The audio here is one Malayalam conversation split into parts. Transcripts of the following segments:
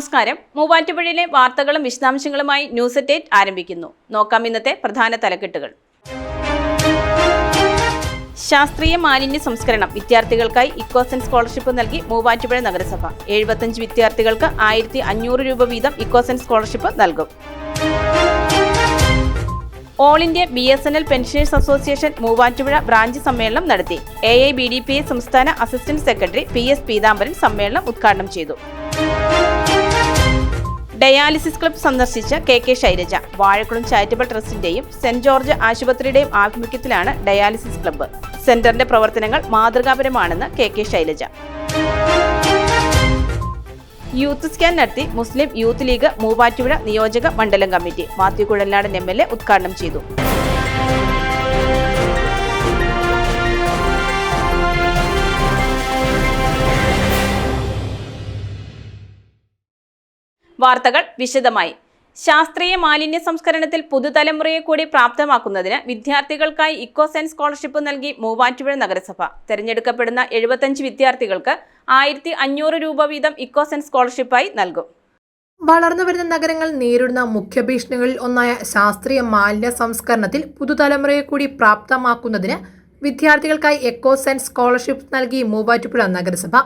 നമസ്കാരം. മൂവാറ്റുപുഴയിലെ വാർത്തകളും വിശദാംശങ്ങളുമായി ന്യൂസ് അറ്റേറ്റ് ആരംഭിക്കുന്നു. നോക്കാം ഇന്നത്തെ പ്രധാന തലക്കെട്ടുകൾ. ശാസ്ത്രീയ മാലിന്യ സംസ്കരണം. വിദ്യാർത്ഥികൾക്കായി ഇക്കോസൻ സ്കോളർഷിപ്പ് നൽകി മൂവാറ്റുപുഴ നഗരസഭ. എഴുപത്തഞ്ച് വിദ്യാർത്ഥികൾക്ക് ആയിരത്തി അഞ്ഞൂറ് രൂപ വീതം ഇക്കോസൻ സ്കോളർഷിപ്പ് നൽകും. All India B S N L pensioners association Muvattupuzha branch സമ്മേളനം നടത്തി. A I B D P A സംസ്ഥാന assistant secretary P S Peethambaran സമ്മേളനം ഉദ്ഘാടനം ചെയ്തു. ഡയാലിസിസ് ക്ലബ് സന്ദർശിച്ച K K Shailaja. Vazhakkulam charitable ട്രസ്റ്റിന്റെയും saint George ആശുപത്രിയുടെയും ആഭിമുഖ്യത്തിലാണ് ഡയാലിസിസ് ക്ലബ്ബ്. സെന്ററിന്റെ പ്രവർത്തനങ്ങൾ മാതൃകാപരമാണെന്ന് K K Shailaja. Youth scan നടത്തി മുസ്ലിം യൂത്ത് ലീഗ് മൂവാറ്റുപുഴ നിയോജക മണ്ഡലം committee Mathew Kuzhalnadan M L A ഉദ്ഘാടനം ചെയ്തു. വാർത്തകൾ വിശദമായി. ശാസ്ത്രീയ മാലിന്യ സംസ്കരണത്തിൽ പുതുതലമുറയെ കൂടി പ്രാപ്തമാക്കുന്നതിന് വിദ്യാർത്ഥികൾക്കായി ഇക്കോ സയൻസ് സ്കോളർഷിപ്പ് നൽകി മൂവാറ്റുപുഴ നഗരസഭ. തെരഞ്ഞെടുക്കപ്പെടുന്ന എഴുപത്തഞ്ച് വിദ്യാർത്ഥികൾക്ക് ആയിരത്തി അഞ്ഞൂറ് രൂപ വീതം ഇക്കോ സയൻസ് സ്കോളർഷിപ്പായി നൽകും. വളർന്നു വരുന്ന നഗരങ്ങൾ നേരിടുന്ന മുഖ്യ ഭീഷണികളിൽ ഒന്നായ ശാസ്ത്രീയ മാലിന്യ സംസ്കരണത്തിൽ പുതുതലമുറയെ കൂടി പ്രാപ്തമാക്കുന്നതിന് വിദ്യാർത്ഥികൾക്കായി എക്കോ സയൻസ് സ്കോളർഷിപ്പ് നൽകി മൂവാറ്റുപുഴ നഗരസഭ.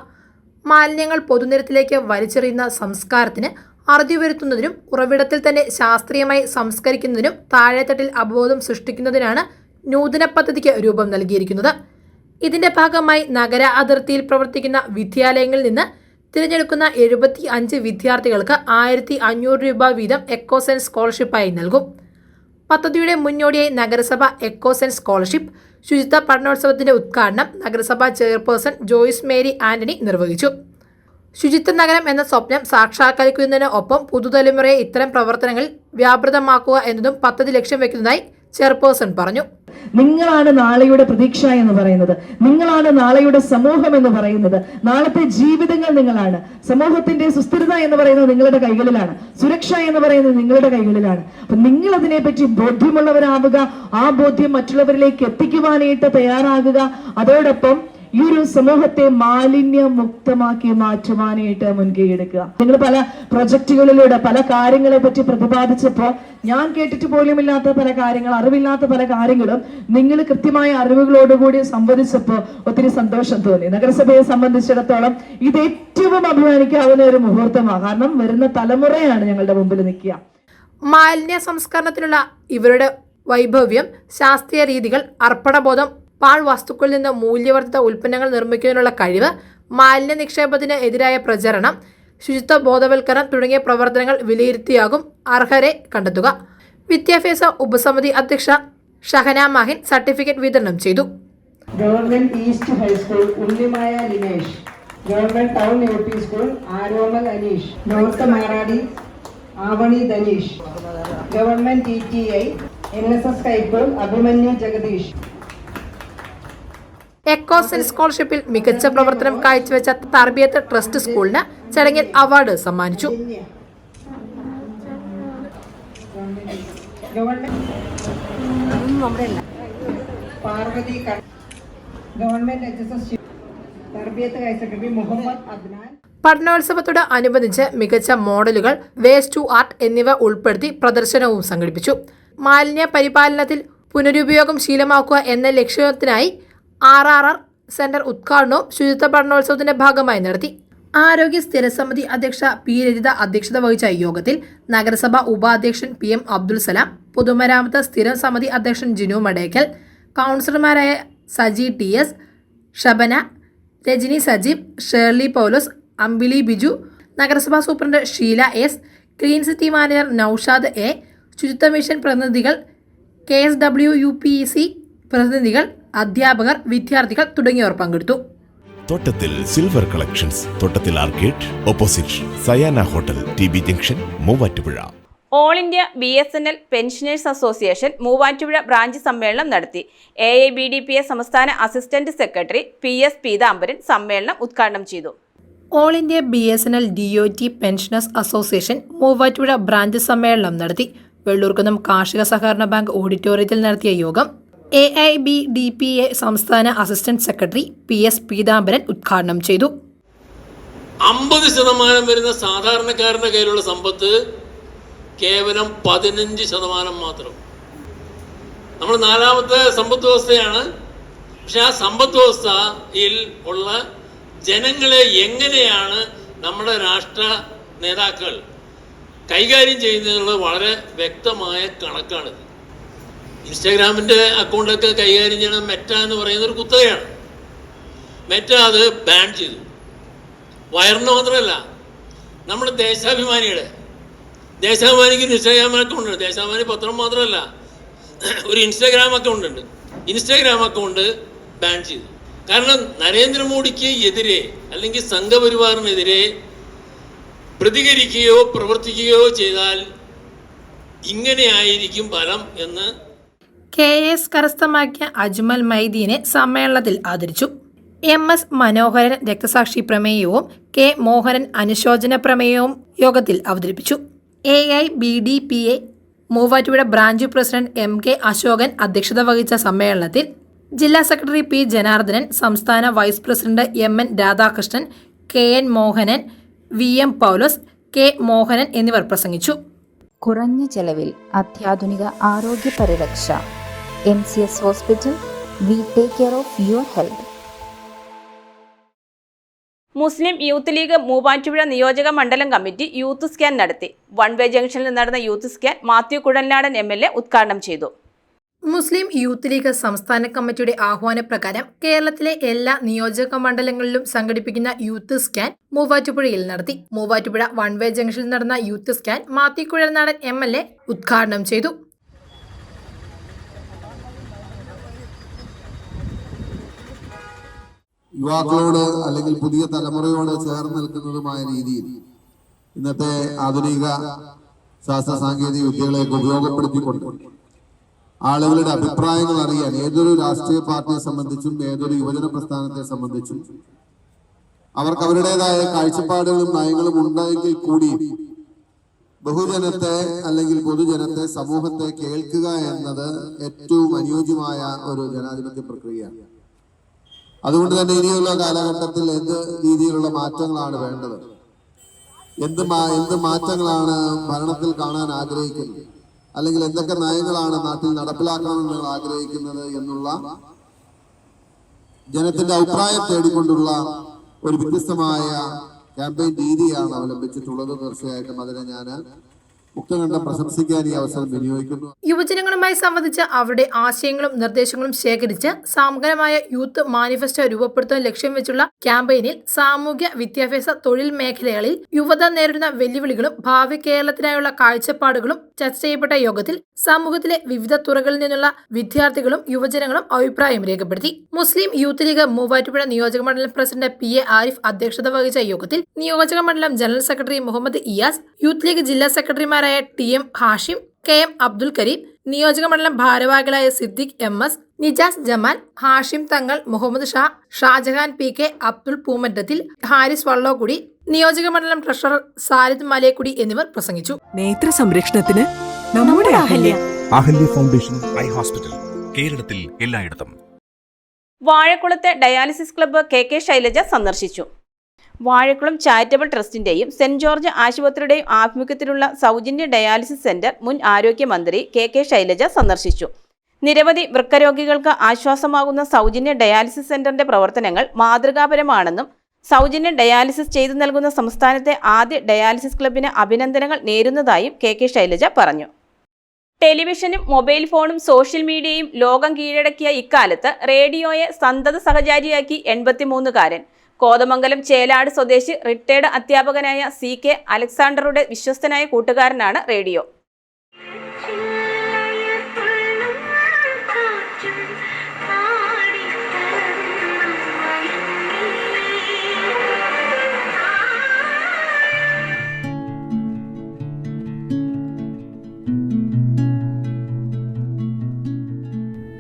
മാലിന്യങ്ങൾ പൊതുനിരത്തിലേക്ക് വലിച്ചെറിയുന്ന സംസ്കാരത്തിന് അറുതി വരുത്തുന്നതിനും ഉറവിടത്തിൽ തന്നെ ശാസ്ത്രീയമായി സംസ്കരിക്കുന്നതിനും താഴെത്തട്ടിൽ അവബോധം സൃഷ്ടിക്കുന്നതിനാണ് നൂതന പദ്ധതിക്ക് രൂപം നൽകിയിരിക്കുന്നത്. ഇതിന്റെ ഭാഗമായി നഗര അതിർത്തിയിൽ പ്രവർത്തിക്കുന്ന വിദ്യാലയങ്ങളിൽ നിന്ന് തിരഞ്ഞെടുക്കുന്ന എഴുപത്തി അഞ്ച് വിദ്യാർത്ഥികൾക്ക് ആയിരത്തി അഞ്ഞൂറ് രൂപ വീതം എക്കോസെൻ സ്കോളർഷിപ്പായി നൽകും. പദ്ധതിയുടെ മുന്നോടിയായി നഗരസഭ എക്കോസെൻ സ്കോളർഷിപ്പ് ശുചിത്വ പഠനോത്സവത്തിന്റെ ഉദ്ഘാടനം നഗരസഭാ ചെയർപേഴ്സൺ ജോയിസ് മേരി ആന്റണി നിർവഹിച്ചു. ശുചിത്വ നഗരം എന്ന സ്വപ്നം സാക്ഷാത്കരിക്കുന്നതിന് ഒപ്പം പുതുതലമുറയെ ഇത്തരം പ്രവർത്തനങ്ങൾ വ്യാപൃതമാക്കുക എന്നതും പദ്ധതി ലക്ഷ്യം വെക്കുന്നതായി ചെയർപേഴ്സൺ പറഞ്ഞു. നിങ്ങളാണ് നാളെയുടെ പ്രതീക്ഷ എന്ന് പറയുന്നത്. നിങ്ങളാണ് നാളെയുടെ സമൂഹം എന്ന് പറയുന്നത്. നാളത്തെ ജീവിതങ്ങൾ നിങ്ങളാണ്. സമൂഹത്തിന്റെ സുസ്ഥിരത എന്ന് പറയുന്നത് നിങ്ങളുടെ കൈകളിലാണ്. സുരക്ഷ എന്ന് പറയുന്നത് നിങ്ങളുടെ കൈകളിലാണ്. അപ്പൊ നിങ്ങൾ അതിനെപ്പറ്റി ബോധ്യമുള്ളവരാവുക ആ ബോധ്യം മറ്റുള്ളവരിലേക്ക് എത്തിക്കുവാനായിട്ട് തയ്യാറാകുക. അതോടൊപ്പം ഈ ഒരു സമൂഹത്തെ മാലിന്യ മുക്തമാക്കി മാറ്റുവാനായിട്ട് മുൻകൈ എടുക്കുക. നിങ്ങൾ പല പ്രൊജക്ടുകളിലൂടെ പല കാര്യങ്ങളെ പറ്റി പ്രതിപാദിച്ചപ്പോൾ ഞാൻ കേട്ടിട്ട് പോലും ഇല്ലാത്ത പല കാര്യങ്ങൾ അറിവില്ലാത്ത പല കാര്യങ്ങളും നിങ്ങൾ കൃത്യമായ അറിവുകളോടുകൂടി സംവദിച്ചപ്പോൾ ഒത്തിരി സന്തോഷം തോന്നി. നഗരസഭയെ സംബന്ധിച്ചിടത്തോളം ഇത് ഏറ്റവും അഭിമാനിക്കാവുന്ന ഒരു മുഹൂർത്തമാണ്. കാരണം വരുന്ന തലമുറയാണ് ഞങ്ങളുടെ മുമ്പിൽ നിൽക്കുക. മാലിന്യ സംസ്കരണത്തിനുള്ള ഇവരുടെ വൈഭവ്യം ശാസ്ത്രീയ രീതികൾ അർപ്പണബോധം പാഴ് വസ്തുക്കളിൽ നിന്ന് മൂല്യവർദ്ധിത ഉൽപ്പന്നങ്ങൾ നിർമ്മിക്കുന്നതിനുള്ള കഴിവ് മാലിന്യ നിക്ഷേപത്തിന് എതിരായ പ്രചരണം ശുചിത്വ ബോധവൽക്കരണം തുടങ്ങിയ പ്രവർത്തനങ്ങൾ വിലയിരുത്തിയാകും അർഹരെ കണ്ടെത്തുക. വിദ്യാഭ്യാസ ഉപസമിതി അധ്യക്ഷ ഷഹന മാഹിൻ സർട്ടിഫിക്കറ്റ് വിതരണം ചെയ്തു. Government east high school Unnimaya Linesh government town U P school Aromal Aneesh north Maradi Avani Dhaneesh government T T I N S S high school Abhimanyu Jagadeesh എക്കോസെൻ സ്കോളർഷിപ്പിൽ മികച്ച പ്രവർത്തനം കാഴ്ചവെച്ച തർബിയത്ത് ട്രസ്റ്റ് സ്കൂളിന് ചടങ്ങിൽ അവാർഡ് സമ്മാനിച്ചു. പഠനോത്സവത്തോട് അനുബന്ധിച്ച് മികച്ച മോഡലുകൾ വേസ്റ്റ് ടു ആർട്ട് എന്നിവ ഉൾപ്പെടുത്തി പ്രദർശനവും സംഘടിപ്പിച്ചു. മാലിന്യ പരിപാലനത്തിൽ പുനരുപയോഗം ശീലമാക്കുക എന്ന ലക്ഷ്യത്തിനായി ആർ ആർ ആർ സെന്റർ ഉദ്ഘാടനവും ശുചിത്വ പഠനോത്സവത്തിന്റെ ഭാഗമായി നടത്തി. ആരോഗ്യ സ്ഥിരസമിതി അധ്യക്ഷ പി രജിത അധ്യക്ഷത വഹിച്ച യോഗത്തിൽ നഗരസഭ ഉപാധ്യക്ഷൻ പി എം അബ്ദുൽ സലാം പൊതുമരാമത്ത് സ്ഥിരം സമിതി അധ്യക്ഷൻ ജിനു മടേക്കൽ കൗൺസിലർമാരായ Saji T S Shabana Rajani Sajeev Shirley Paulose Ambili Biju നഗരസഭാ superintendent Sheela S clean city manager Noushad A ശുചിത്വ മിഷൻ പ്രതിനിധികൾ K S W U P C പ്രതിനിധികൾ അധ്യാപകർ വിദ്യാർത്ഥികൾ തുടങ്ങിയവർ പങ്കെടുത്തു. Thottathil silver collections Thottathil arcade opposite Sayana hotel T B junction Muvattupuzha. All India B S N L pensioners association Muvattupuzha branch സമ്മേളനം നടത്തി. A I B D P A സംസ്ഥാന assistant secretary P S Peethambaran സമ്മേളനം ഉദ്ഘാടനം ചെയ്തു. All India B S N L D O T pensioners association Muvattupuzha branch സമ്മേളനം നടത്തി. വെള്ളൂർക്കുന്നം കാർഷിക സഹകരണ ബാങ്ക് ഓഡിറ്റോറിയത്തിൽ നടത്തിയ യോഗം A I B D P A സംസ്ഥാന assistant secretary P S Peethambaran ഉദ്ഘാടനം ചെയ്തു. അമ്പത് ശതമാനം വരുന്ന സാധാരണക്കാരന്റെ കയ്യിലുള്ള സമ്പത്ത് കേവലം പതിനഞ്ച് ശതമാനം മാത്രം. നമ്മൾ നാലാമത്തെ സമ്പദ് വ്യവസ്ഥയാണ്. പക്ഷെ ആ സമ്പദ് വ്യവസ്ഥയിൽ ഉള്ള ജനങ്ങളെ എങ്ങനെയാണ് നമ്മുടെ രാഷ്ട്ര നേതാക്കൾ കൈകാര്യം ചെയ്യുന്നതിനുള്ള വളരെ വ്യക്തമായ കണക്കാണിത്. ഇൻസ്റ്റാഗ്രാമിന്റെ അക്കൗണ്ടൊക്കെ കൈകാര്യം ചെയ്യണം മെറ്റ എന്ന് പറയുന്ന ഒരു കുത്തകയാണ്. മെറ്റ അത് ബാൻ ചെയ്തു. വയറിന് മാത്രമല്ല നമ്മൾ ദേശാഭിമാനിയുടെ ദേശാഭിമാനിക്ക് ഒരു ഇൻസ്റ്റാഗ്രാം അക്കൗണ്ട് ദേശാഭിമാനി പത്രം മാത്രമല്ല ഒരു ഇൻസ്റ്റാഗ്രാം അക്കൗണ്ട് ഉണ്ട്. ഇൻസ്റ്റാഗ്രാം അക്കൗണ്ട് ബാൻ ചെയ്തു. കാരണം നരേന്ദ്രമോദിക്ക് എതിരെ അല്ലെങ്കിൽ സംഘപരിവാറിനെതിരെ പ്രതികരിക്കുകയോ പ്രവർത്തിക്കുകയോ ചെയ്താൽ ഇങ്ങനെയായിരിക്കും ഫലം എന്ന് കെ എസ് കരസ്ഥമാക്കിയ അജ്മൽ മൈദീനെ സമ്മേളനത്തിൽ ആദരിച്ചു. എം എസ് മനോഹരൻ രക്തസാക്ഷി പ്രമേയവും കെ മോഹനൻ അനുശോചന പ്രമേയവും യോഗത്തിൽ അവതരിപ്പിച്ചു. A I B D P A Muvattupuzha branch president M K Ashokan അധ്യക്ഷത വഹിച്ച സമ്മേളനത്തിൽ ജില്ലാ സെക്രട്ടറി പി ജനാർദ്ദനൻ സംസ്ഥാന vice president M N Radhakrishnan K N Mohanan V M Paulose K Mohanan എന്നിവർ പ്രസംഗിച്ചു. കുറഞ്ഞ ചെലവിൽ അത്യാധുനിക ആരോഗ്യ പരിരക്ഷ M C S hospital we take care of your health. Muslim Youth League Muvattupuzha നിയോജക മണ്ഡലം കമ്മിറ്റി യൂത്ത് സ്കാൻ നടത്തി. വൺ വേ ജംഗ്ഷനിൽ നടന്ന youth scan Mathew Kuzhalnadan M L A ഉദ്ഘാടനം ചെയ്തു. മുസ്ലിം യൂത്ത് ലീഗ് സംസ്ഥാന കമ്മിറ്റിയുടെ ആഹ്വാനപ്രകാരം കേരളത്തിലെ എല്ലാ നിയോജക മണ്ഡലങ്ങളിലും സംഘടിപ്പിക്കുന്ന യൂത്ത് സ്കാൻ മൂവാറ്റുപുഴയിൽ നടത്തി. മൂവാറ്റുപുഴ വൺ വേ ജംഗ്ഷനിൽ നടന്ന youth scan മാത്തിക്കുഴൽനാടൻ M L A ഉദ്ഘാടനം ചെയ്തു. യുവാക്കളോട് അല്ലെങ്കിൽ പുതിയ തലമുറയോട് ചേർന്ന് നിൽക്കുന്നതുമായ രീതിയിൽ ഇന്നത്തെ ആധുനിക ശാസ്ത്ര സാങ്കേതിക വിദ്യകളെയൊക്കെ ഉപയോഗപ്പെടുത്തിക്കൊണ്ട് ആളുകളുടെ അഭിപ്രായങ്ങൾ അറിയാൻ ഏതൊരു രാഷ്ട്രീയ പാർട്ടിയെ സംബന്ധിച്ചും ഏതൊരു യുവജന പ്രസ്ഥാനത്തെ സംബന്ധിച്ചും അവർക്ക് അവരുടേതായ കാഴ്ചപ്പാടുകളും നയങ്ങളും ഉണ്ടെങ്കിൽ കൂടി ബഹുജനത്തെ അല്ലെങ്കിൽ പൊതുജനത്തെ സമൂഹത്തെ കേൾക്കുക എന്നത് ഏറ്റവും അനുയോജ്യമായ ഒരു ജനാധിപത്യ പ്രക്രിയയാണ്. അതുകൊണ്ട് തന്നെ ഇനിയുള്ള കാലഘട്ടത്തിൽ എന്ത് രീതിയിലുള്ള മാറ്റങ്ങളാണ് വേണ്ടത്? എന്ത് എന്ത് മാറ്റങ്ങളാണ് ഭരണത്തിൽ കാണാൻ ആഗ്രഹിക്കുന്നത്? അല്ലെങ്കിൽ എന്തൊക്കെ നയങ്ങളാണ് നാട്ടിൽ നടപ്പിലാക്കണമെന്ന് നിങ്ങൾ ആഗ്രഹിക്കുന്നത് എന്നുള്ള ജനത്തിന്റെ അഭിപ്രായം തേടിക്കൊണ്ടുള്ള ഒരു വ്യത്യസ്തമായ ക്യാമ്പയിൻ രീതിയാണ് അവലംബിച്ചിട്ടുള്ളത്. തീർച്ചയായിട്ടും അതിനെ ഞാൻ അവസരം യുവജനങ്ങളുമായി സംബന്ധിച്ച് അവരുടെ ആശയങ്ങളും നിർദ്ദേശങ്ങളും ശേഖരിച്ച് സമഗ്രമായ യൂത്ത് മാനിഫെസ്റ്റോ രൂപപ്പെടുത്താൻ ലക്ഷ്യം വെച്ചുള്ള ക്യാമ്പയിനിൽ സാമൂഹ്യ വിദ്യാഭ്യാസ തൊഴിൽ മേഖലകളിൽ യുവത നേരിടുന്ന വെല്ലുവിളികളും ഭാവി കേരളത്തിനായുള്ള കാഴ്ചപ്പാടുകളും ചർച്ച ചെയ്യപ്പെട്ട യോഗത്തിൽ സമൂഹത്തിലെ വിവിധ തുറകളിൽ നിന്നുള്ള വിദ്യാർത്ഥികളും യുവജനങ്ങളും അഭിപ്രായം രേഖപ്പെടുത്തി. മുസ്ലിം യൂത്ത് ലീഗ് മൂവാറ്റുപുഴ നിയോജക മണ്ഡലം പ്രസിഡന്റ് പി എ ആരിഫ് അധ്യക്ഷത വഹിച്ച യോഗത്തിൽ നിയോജക മണ്ഡലം general secretary Muhammad Iyas youth league ജില്ലാ സെക്രട്ടറിമാരായ T M Hashim K M Abdul Kareem നിയോജക മണ്ഡലം ഭാരവാഹികളായ Siddique M S Nijas Jamal Hashim Thangal Muhammad Shah Shahjahan P K Abdul Poomattathil Haris Vallokkudi നിയോജക മണ്ഡലം ട്രഷറർ സാരിദ് മലേക്കുടി എന്നിവർ പ്രസംഗിച്ചു. നേത്ര സംരക്ഷണത്തിന് നമ്മുടെ Ahalya. Ahalya foundation eye hospital കേരളത്തിൽ എല്ലായിടത്തും. വാഴക്കുളത്തെ dialysis club K K Shailaja സന്ദർശിച്ചു. വാഴക്കുളം ചാരിറ്റബിൾ ട്രസ്റ്റിന്റെയും സെന്റ് ജോർജ് ആശുപത്രിയുടെയും ആഭിമുഖ്യത്തിലുള്ള സൗജന്യ ഡയാലിസിസ് സെന്റർ മുൻ ആരോഗ്യമന്ത്രി കെ കെ ശൈലജ സന്ദർശിച്ചു. നിരവധി വൃക്കരോഗികൾക്ക് ആശ്വാസമാകുന്ന സൗജന്യ ഡയാലിസിസ് സെന്ററിന്റെ പ്രവർത്തനങ്ങൾ മാതൃകാപരമാണെന്നും സൗജന്യ ഡയാലിസിസ് ചെയ്തു നൽകുന്ന സംസ്ഥാനത്തെ ആദ്യ ഡയാലിസിസ് ക്ലബിന് അഭിനന്ദനങ്ങൾ നേരുന്നതായും കെ കെ ശൈലജ പറഞ്ഞു. ടെലിവിഷനും മൊബൈൽ ഫോണും സോഷ്യൽ മീഡിയയും ലോകം കീഴടക്കിയ ഇക്കാലത്ത് റേഡിയോയെ സന്തത സഹചാരിയാക്കി എൺപത്തിമൂന്നുകാരൻ കോതമംഗലം ചേലാട് സ്വദേശി റിട്ടയർഡ് അധ്യാപകനായ സി കെ അലക്സാണ്ടറുടെ വിശ്വസ്തനായ കൂട്ടുകാരനാണ് റേഡിയോ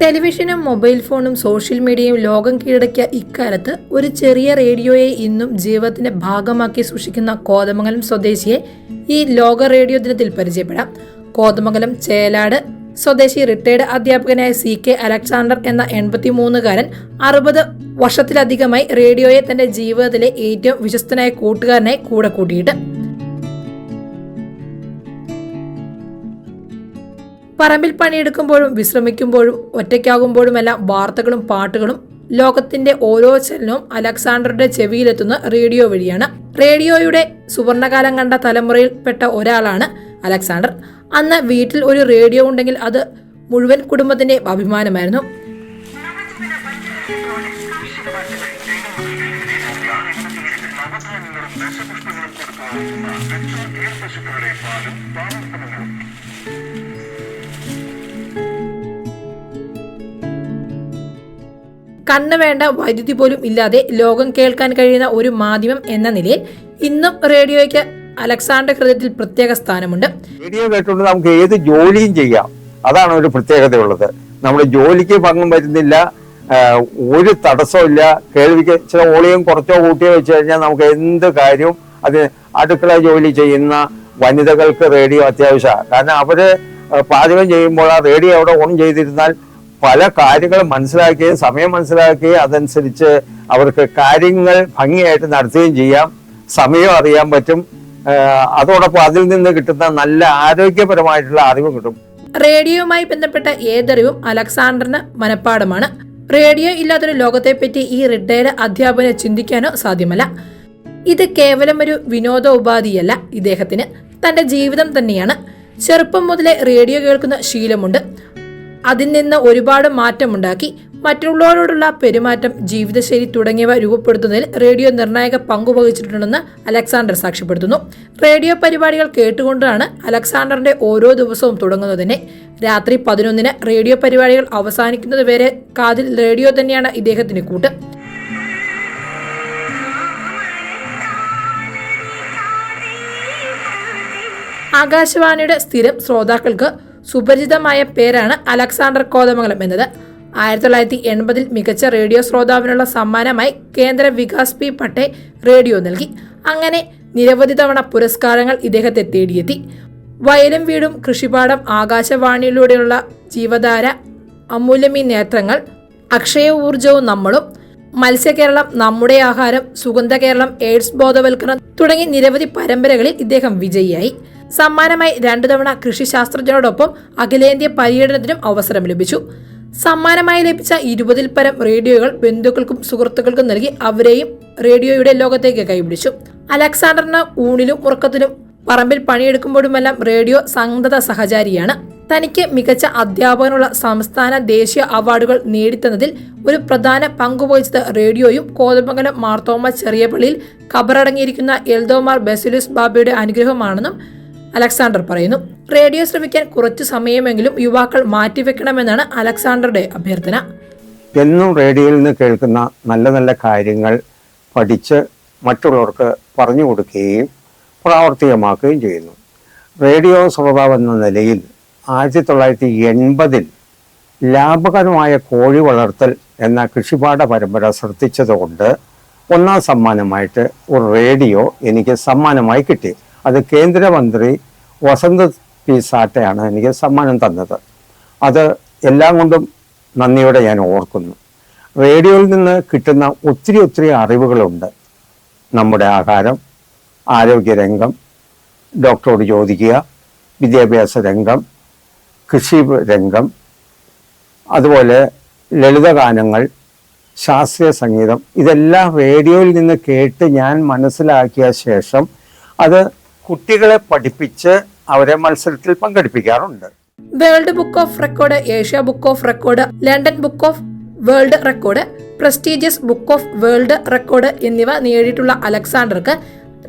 ടെലിവിഷനും മൊബൈൽ ഫോണും സോഷ്യൽ മീഡിയയും ലോകം കീഴടക്കിയ ഇക്കാലത്ത് ഒരു ചെറിയ റേഡിയോയെ ഇന്നും ജീവിതത്തിന്റെ ഭാഗമാക്കി സൂക്ഷിക്കുന്ന കോതമംഗലം സ്വദേശിയെ ഈ ലോക റേഡിയോ ദിനത്തിൽ പരിചയപ്പെടാം. കോതമംഗലം ചേലാട് സ്വദേശി റിട്ടയർഡ് അധ്യാപകനായ സി കെ അലക്സാണ്ടർ എന്ന എൺപത്തിമൂന്നുകാരൻ അറുപത് വർഷത്തിലധികമായി റേഡിയോയെ തന്റെ ജീവിതത്തിലെ ഏറ്റവും വിശ്വസ്തനായ കൂട്ടുകാരനായി കൂടെ കൂട്ടിയിട്ട് പറമ്പിൽ പണിയെടുക്കുമ്പോഴും വിശ്രമിക്കുമ്പോഴും ഒറ്റയ്ക്കാകുമ്പോഴുമെല്ലാം വാർത്തകളും പാട്ടുകളും ലോകത്തിന്റെ ഓരോ ചലനവും അലക്സാണ്ടറുടെ ചെവിയിലെത്തുന്ന റേഡിയോ വഴിയാണ്. റേഡിയോയുടെ സുവർണകാലം കണ്ട തലമുറയിൽപ്പെട്ട ഒരാളാണ് അലക്സാണ്ടർ. അന്ന് വീട്ടിൽ ഒരു റേഡിയോ ഉണ്ടെങ്കിൽ അത് മുഴുവൻ കുടുംബത്തിന്റെ അഭിമാനമായിരുന്നു. കണ്ണ് വേണ്ട വൈദ്യുതി പോലും ഇല്ലാതെ ലോകം കേൾക്കാൻ കഴിയുന്ന ഒരു മാധ്യമം എന്ന നിലയിൽ ഇന്നും റേഡിയോയ്ക്ക് അലക്സാണ്ടർ ഹൃദയത്തിൽ പ്രത്യേക സ്ഥാനമുണ്ട്. റേഡിയോ കേട്ടുകൊണ്ട് നമുക്ക് ഏത് ജോലിയും ചെയ്യാം. അതാണ് ഒരു പ്രത്യേകതയുള്ളത്. നമ്മൾ ജോലിക്ക് ഭംഗം വരുന്നില്ല. ഒരു തടസ്സമില്ല കേൾവിക്ക് ചില ഓളിയും കുറച്ചോ കൂട്ടിയോ വെച്ച് കഴിഞ്ഞാൽ നമുക്ക് എന്ത് കാര്യവും അത് അടുക്കള ജോലി ചെയ്യുന്ന വനിതകൾക്ക് റേഡിയോ അത്യാവശ്യമാണ്. കാരണം അവർ പാചകം ചെയ്യുമ്പോൾ ആ റേഡിയോ അവിടെ ഓൺ ചെയ്തിരുന്നാൽ പല കാര്യങ്ങളും മനസ്സിലാക്കുകയും സമയം മനസ്സിലാക്കുകയും അതനുസരിച്ച് അവർക്ക് കാര്യങ്ങൾ ഭംഗിയായിട്ട് നടത്തുകയും ചെയ്യാം. സമയം അറിയാൻ പറ്റും. അതോടൊപ്പം അതിൽ നിന്ന് കിട്ടുന്ന നല്ല ആരോഗ്യപരമായിട്ടുള്ള അറിവ് കിട്ടും. റേഡിയോയുമായി ബന്ധപ്പെട്ട ഏതറിവും അലക്സാണ്ടറിന് മനഃപ്പാടമാണ്. റേഡിയോ ഇല്ലാത്തൊരു ലോകത്തെപ്പറ്റി ഈ റിട്ടയർഡ് അധ്യാപകന് ചിന്തിക്കാനോ സാധ്യമല്ല. ഇത് കേവലം ഒരു വിനോദ ഉപാധിയല്ല ഇദ്ദേഹത്തിന്. തന്റെ ജീവിതം തന്നെയാണ്. ചെറുപ്പം മുതലേ റേഡിയോ കേൾക്കുന്ന ശീലമുണ്ട്. അതിൽ നിന്ന് ഒരുപാട് മാറ്റമുണ്ടാക്കി. മറ്റുള്ളവരോടുള്ള പെരുമാറ്റം ജീവിതശൈലി തുടങ്ങിയവ രൂപപ്പെടുത്തുന്നതിൽ റേഡിയോ നിർണായക പങ്കു വഹിച്ചിട്ടുണ്ടെന്ന് അലക്സാണ്ടർ സാക്ഷ്യപ്പെടുത്തുന്നു. റേഡിയോ പരിപാടികൾ കേട്ടുകൊണ്ടാണ് അലക്സാണ്ടറിന്റെ ഓരോ ദിവസവും തുടങ്ങുന്നത് തന്നെ രാത്രി പതിനൊന്നിന് റേഡിയോ പരിപാടികൾ അവസാനിക്കുന്നത് വരെ കാതിൽ റേഡിയോ തന്നെയാണ് ഇദ്ദേഹത്തിന് കൂട്ട്. ആകാശവാണിയുടെ സ്ഥിരം ശ്രോതാക്കൾക്ക് സുപരിചിതമായ പേരാണ് അലക്സാണ്ടർ കോതമംഗലം എന്നത്. ആയിരത്തി തൊള്ളായിരത്തി എൺപതിൽ മികച്ച റേഡിയോ ശ്രോതാവിനുള്ള സമ്മാനമായി കേന്ദ്ര വികാസ് പി പട്ടേ റേഡിയോ നൽകി. അങ്ങനെ നിരവധി തവണ പുരസ്കാരങ്ങൾ ഇദ്ദേഹത്തെ തേടിയെത്തി. വയലും വീടും കൃഷിപാഠം ആകാശവാണിയിലൂടെയുള്ള ജീവധാര അമൂല്യമീ നേത്രങ്ങൾ അക്ഷയ ഊർജവും നമ്മളും മത്സ്യകേരളം നമ്മുടെ ആഹാരം സുഗന്ധ കേരളം എയ്ഡ്സ് ബോധവൽക്കരണം തുടങ്ങി നിരവധി പരമ്പരകളിൽ ഇദ്ദേഹം വിജയിയായി. സമ്മാനമായി രണ്ടു തവണ കൃഷിശാസ്ത്രജ്ഞരോടൊപ്പം അഖിലേന്ത്യാ പര്യടനത്തിനും അവസരം ലഭിച്ചു. സമ്മാനമായി ലഭിച്ച ഇരുപതിൽ പരം റേഡിയോകൾ ബന്ധുക്കൾക്കും സുഹൃത്തുക്കൾക്കും നൽകി അവരെയും റേഡിയോയുടെ ലോകത്തേക്ക് കൈപിടിച്ചു. അലക്സാണ്ടറിന് ഊണിലും ഉറക്കത്തിലും പറമ്പിൽ പണിയെടുക്കുമ്പോഴുമെല്ലാം റേഡിയോ സംഗത സഹചാരിയാണ്. തനിക്ക് മികച്ച അധ്യാപകനുള്ള സംസ്ഥാന ദേശീയ അവാർഡുകൾ നേടിത്തന്നതിൽ ഒരു പ്രധാന പങ്കുവഹിച്ചത് റേഡിയോയും കോതമംഗലം മാർത്തോമ ചെറിയപള്ളിയിൽ കബറടങ്ങിയിരിക്കുന്ന എൽദോമാർ ബെസിലിസ് ബാബയുടെ അനുഗ്രഹമാണെന്നും അലക്സാണ്ടർ പറയുന്നു. റേഡിയോ ശ്രമിക്കാൻ കുറച്ചു സമയമെങ്കിലും യുവാക്കൾ മാറ്റിവെക്കണമെന്നാണ് അലക്സാണ്ടറുടെ അഭ്യർത്ഥന. എന്നും റേഡിയോയിൽ നിന്ന് കേൾക്കുന്ന നല്ല നല്ല കാര്യങ്ങൾ പഠിച്ച് മറ്റുള്ളവർക്ക് പറഞ്ഞു കൊടുക്കുകയും പ്രാവർത്തികമാക്കുകയും ചെയ്യുന്നു. റേഡിയോ ശ്രോതാവ് എന്ന നിലയിൽ ആയിരത്തി തൊള്ളായിരത്തി എൺപതിൽ ലാഭകരമായ കോഴി വളർത്തൽ എന്ന കൃഷിപാഠ പരമ്പര ശ്രദ്ധിച്ചതുകൊണ്ട് ഒന്നാം സമ്മാനമായിട്ട് ഒരു റേഡിയോ എനിക്ക് സമ്മാനമായി കിട്ടി. അത് കേന്ദ്രമന്ത്രി വസന്ത് പി സാറ്റയാണ് എനിക്ക് സമ്മാനം തന്നത്. അത് എല്ലാം കൊണ്ടും നന്ദിയോടെ ഞാൻ ഓർക്കുന്നു. റേഡിയോയിൽ നിന്ന് കിട്ടുന്ന ഒത്തിരി ഒത്തിരി അറിവുകളുണ്ട്. നമ്മുടെ ആഹാരം ആരോഗ്യരംഗം ഡോക്ടറോട് ചോദിക്കുക വിദ്യാഭ്യാസ രംഗം കൃഷി രംഗം അതുപോലെ ലളിതഗാനങ്ങൾ ശാസ്ത്രീയ സംഗീതം ഇതെല്ലാം റേഡിയോയിൽ നിന്ന് കേട്ട് ഞാൻ മനസ്സിലാക്കിയ ശേഷം അത് കുട്ടികളെ പഠിപ്പിച്ച് അവരെ മത്സരത്തിൽ പങ്കെടുപ്പിക്കാറുണ്ട്. World book of record Asia book of record London book of world record prestigious book of world record എന്നിവ നേടിയിട്ടുള്ള അലക്സാണ്ടർക്ക്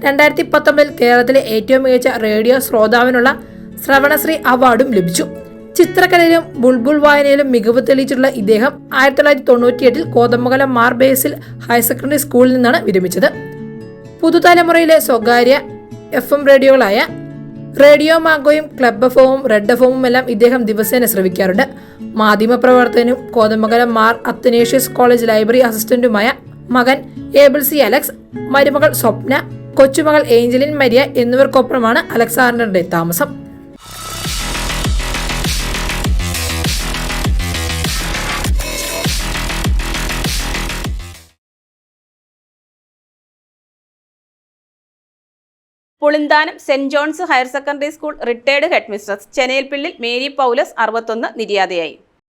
രണ്ടായിരത്തി പത്തൊമ്പതിൽ കേരളത്തിലെ ഏറ്റവും മികച്ച റേഡിയോ ശ്രോതാവിനുള്ള ശ്രവണശ്രീ അവാർഡും ലഭിച്ചു. ചിത്രകലയിലും ബുൾബുൾ വായനയിലും മികവ് തെളിയിച്ചിട്ടുള്ള ഇദ്ദേഹം ആയിരത്തി തൊള്ളായിരത്തി തൊണ്ണൂറ്റിയെട്ടിൽ Kothamangalam Mar Basil higher secondary സ്കൂളിൽ നിന്നാണ് വിരമിച്ചത്. പുതുതലമുറയിലെ സ്വകാര്യ എഫ് എം റേഡിയോകളായ റേഡിയോ മാഗോയും ക്ലബ് എഫവും റെഡ് എഫവും എല്ലാം ഇദ്ദേഹം ദിവസേന ശ്രവിക്കാറുണ്ട്. മാധ്യമപ്രവർത്തകനും Kothamangalam Mar Athanasius college library അസിസ്റ്റന്റുമായ മകൻ ഏബിൾ സി അലക്സ് മരുമകൾ സ്വപ്ന കൊച്ചുമകൾ ഏഞ്ചലിൻ മരിയ എന്നിവർക്കൊപ്പമാണ് അലക്സാണ്ടറുടെ താമസം. പുളിന്താനം സെന്റ് John's higher secondary school retired headmistress. ചെനയിൽപ്പിള്ളിൽ Mary Paulose അറുപത്തൊന്ന് നിര്യാതയായി.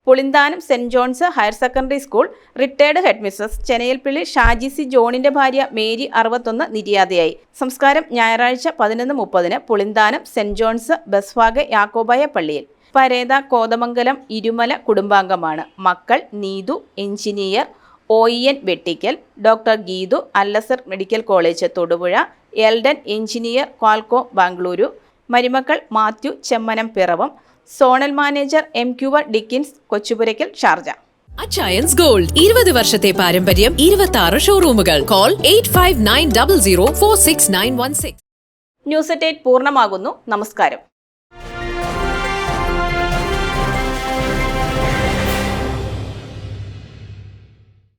പുളിന്താനം സെന്റ് John's higher secondary school retired headmistress. ചെനയിൽപ്പിള്ളി Shaji C ജോണിന്റെ ഭാര്യ മേരി അറുപത്തൊന്ന് നിര്യാതയായി. സംസ്കാരം ഞായറാഴ്ച പതിനൊന്ന് മുപ്പതിന് പുളിന്താനം സെന്റ് ജോൺസ് ബസ്വാഗ യാക്കോബായ പള്ളിയിൽ. പരേത കോതമംഗലം ഇരുമല കുടുംബാംഗമാണ്. മക്കൾ Neethu engineer O E N Vettikkal doctor Geethu Alazhar medical college Thodupuzha Eldan engineer ക്വാൽകോ Bengaluru. മരുമക്കൾ Mathew Chemmanam Piravom. Zonal manager Emcure Dickens Kochupurackal Sharjah. Achayans gold ഇരുപത് വർഷത്തെ പാരമ്പര്യം ഇരുപത്തി ആറ് ഷോറൂമുകൾ call eight five nine double zero four six nine one six news at eight പൂർണമാകുന്നു. നമസ്കാരം.